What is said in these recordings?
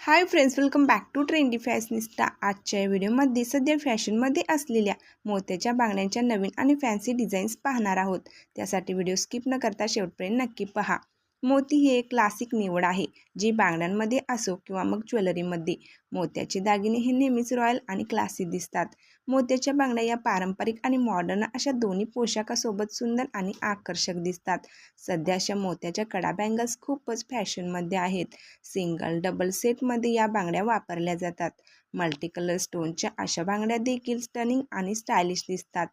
Hi friends welcome back to trendy fashionista आजच्या या व्हिडिओमध्ये सध्या फॅशनमध्ये असलेल्या मोत्याच्या बांगड्यांच्या नवीन आणि फॅन्सी डिझाईन्स पाहणार आहोत. त्यासाठी व्हिडिओ स्किप न करता शेवटपर्यंत नक्की पहा. मोती ही एक क्लासिक निवड आहे जी बांगड्यांमध्ये असो किंवा मग ज्वेलरीमध्ये. मोत्याचे दागिने हे नेहमीच रॉयल आणि क्लासिक दिसतात. मोत्याच्या बांगड्या या पारंपरिक आणि मॉडर्न अशा दोन्ही पोशाखासोबत सुंदर आणि आकर्षक दिसतात. सध्या अशा मोत्याच्या कडा बँगल्स खूपच फॅशनमध्ये आहेत. सिंगल डबल सेटमध्ये या बांगड्या वापरल्या जातात. मल्टी कलर स्टोनच्या अशा बांगड्या देखील स्टनिंग आणि स्टायलिश दिसतात.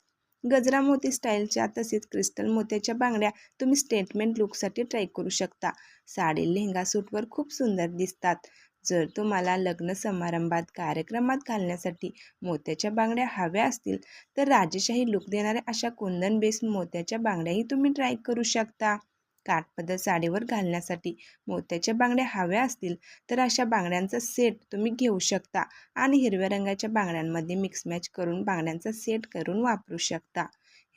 गजरा मोती स्टाईलच्या तसेच क्रिस्टल मोत्याच्या बांगड्या तुम्ही स्टेटमेंट लुकसाठी ट्राय करू शकता. साडी लेहंगा सूटवर खूप सुंदर दिसतात. जर तुम्हाला लग्न समारंभात कार्यक्रमात घालण्यासाठी मोत्याच्या बांगड्या हव्या असतील तर राजेशाही लुक देणाऱ्या अशा कुंदन बेस मोत्याच्या बांगड्याही तुम्ही ट्राय करू शकता. काठपदर साडीवर घालण्यासाठी मोत्याच्या बांगड्या हव्या असतील तर अशा बांगड्यांचा सेट तुम्ही घेऊ शकता आणि हिरव्या रंगाच्या बांगड्यांमध्ये मिक्स मॅच करून बांगड्यांचा सेट करून वापरू शकता.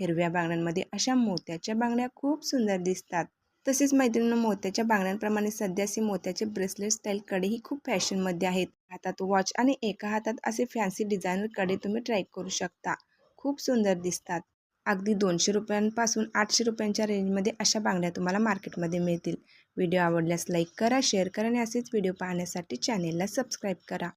हिरव्या बांगड्यांमध्ये अशा मोत्याच्या बांगड्या खूप सुंदर दिसतात. तसेच मैत्रिणींना मोत्याच्या बांगड्यांप्रमाणे सध्याचे मोत्याचे ब्रेसलेट स्टाईल कडेही खूप फॅशनमध्ये आहेत. हातात वॉच आणि एका हातात असे फॅन्सी डिझायनरकडे तुम्ही ट्राय करू शकता. खूप सुंदर दिसतात. अगदी दोनशे रुपयांपासून आठशे रुपयांच्या रेंजमध्ये अशा बांगड्या तुम्हाला मार्केटमध्ये मिळतील. व्हिडिओ आवडल्यास लाईक करा शेअर करा आणि असेच व्हिडिओ पाहण्यासाठी चॅनेलला सबस्क्राईब करा.